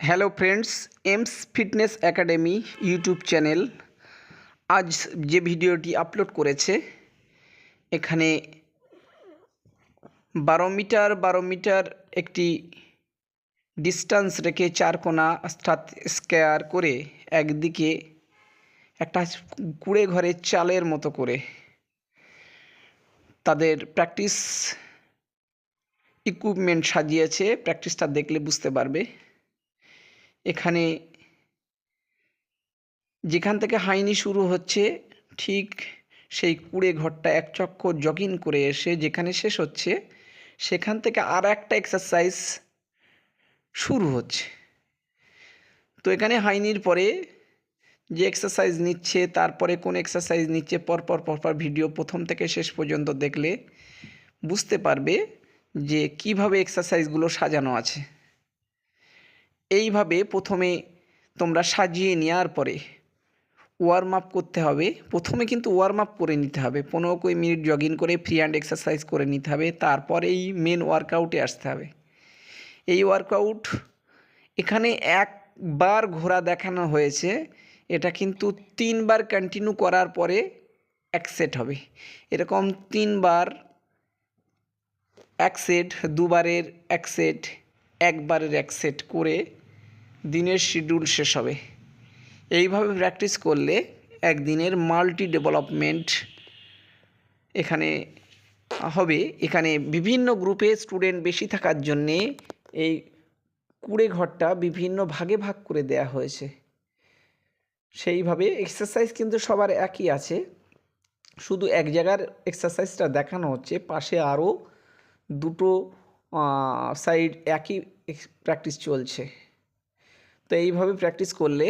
Hello friends Ems fitness academy YouTube channel আজ যে ভিডিওটি আপলোড করেছে, এখানে বারো মিটার বারো মিটার একটি ডিস্টেন্স রেখে চার কোনা অর্থাৎ স্কোয়ার করে একদিকে একটা কুড়ে ঘরের চালের মতো করে তাদের প্র্যাকটিস ইকুইপমেন্ট সাজিয়েছে। প্র্যাকটিসটা দেখলে বুঝতে পারবে। এখানে যেখান থেকে হাইনি শুরু হচ্ছে, ঠিক সেই কুড়ে ঘরটা এক চক্কর জগিং করে এসে যেখানে শেষ হচ্ছে, সেখান থেকে আর একটা এক্সারসাইজ শুরু হচ্ছে। তো এখানে হাইনির পরে যে এক্সারসাইজ নিচ্ছে, তারপরে কোন এক্সারসাইজ নিচ্ছে পরপর পরপর ভিডিও প্রথম থেকে শেষ পর্যন্ত দেখলে বুঝতে পারবে যে কীভাবে এক্সারসাইজগুলো সাজানো আছে। এইভাবে প্রথমে তোমরা সাজিয়ে নেওয়ার পরে ওয়ার্ম আপ করতে হবে। প্রথমে কিন্তু ওয়ার্ম আপ করে নিতে হবে। পনেরো কুড়ি মিনিট জগিং করে ফ্রি হ্যান্ড এক্সারসাইজ করে নিতে হবে। তারপরে এই মেন ওয়ার্কআউটে আসতে হবে। এই ওয়ার্কআউট এখানে একবার ঘোরা দেখানো হয়েছে। এটা কিন্তু তিনবার কন্টিনিউ করার পরে এক সেট হবে। এরকম তিনবার এক সেট দুবারের এক সেট একবারের এক সেট করে দিনের শিডিউল শেষ হবে। এইভাবে প্র্যাকটিস করলে একদিনের মাল্টি ডেভেলপমেন্ট এখানে হবে। এখানে বিভিন্ন গ্রুপে স্টুডেন্ট বেশি থাকার জন্যে এই কুড়ে ঘরটা বিভিন্ন ভাগে ভাগ করে দেয়া হয়েছে। সেইভাবে এক্সারসাইজ কিন্তু সবার একই আছে। শুধু এক জায়গার এক্সারসাইজটা দেখানো হচ্ছে, পাশে আরও দুটো সাইড একই প্র্যাকটিস চলছে। তো এইভাবে প্র্যাকটিস করলে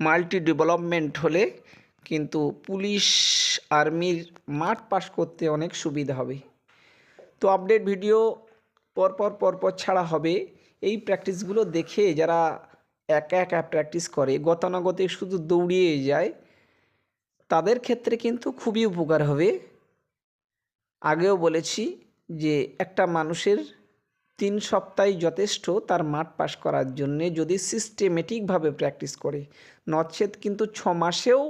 মাল্টি ডেভেলপমেন্ট হলে কিন্তু পুলিশ, আর্মির মাঠ পাস করতে অনেক সুবিধা হবে। তো আপডেট ভিডিও পরপর পরপর ছাড়া হবে। এই প্র্যাকটিসগুলো দেখে যারা একা একা প্র্যাকটিস করে, গতানুগতিক শুধু দৌড়িয়ে যায়, তাদের ক্ষেত্রে কিন্তু খুবই উপকার হবে। আগেও বলেছি যে একটা মানুষের তিন সপ্তাহে যথেষ্ট তার মাঠ পাস করার জন্যে যদি সিস্টেমেটিকভাবে প্র্যাকটিস করে। নচেত কিন্তু ছ মাসেও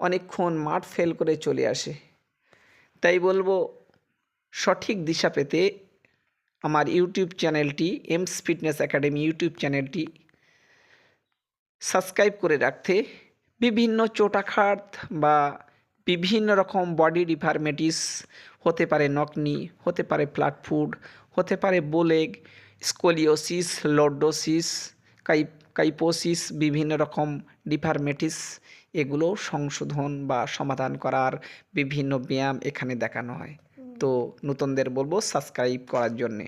অনেকক্ষণ মাঠ ফেল করে চলে আসে। তাই বলব, সঠিক দিশা পেতে আমার ইউটিউব চ্যানেলটি এমস ফিটনেস একাডেমি ইউটিউব চ্যানেলটি সাবস্ক্রাইব করে রাখতে। বিভিন্ন চোটাঘাত বা বিভিন্ন রকম বডি ডিফার্মেটিস হতে পারে নকনি হতে পারে ফ্ল্যাটফুড হতে পারে বোলেগ স্কোলিওসিস লর্ডোসিস কাই কাইপোসিস বিভিন্ন রকম ডিফার্মেটিস এগুলো সংশোধন বা সমাধান করার বিভিন্ন ব্যায়াম এখানে দেখানো হয়। তো নতুনদের বলব সাবস্ক্রাইব করার জন্যে।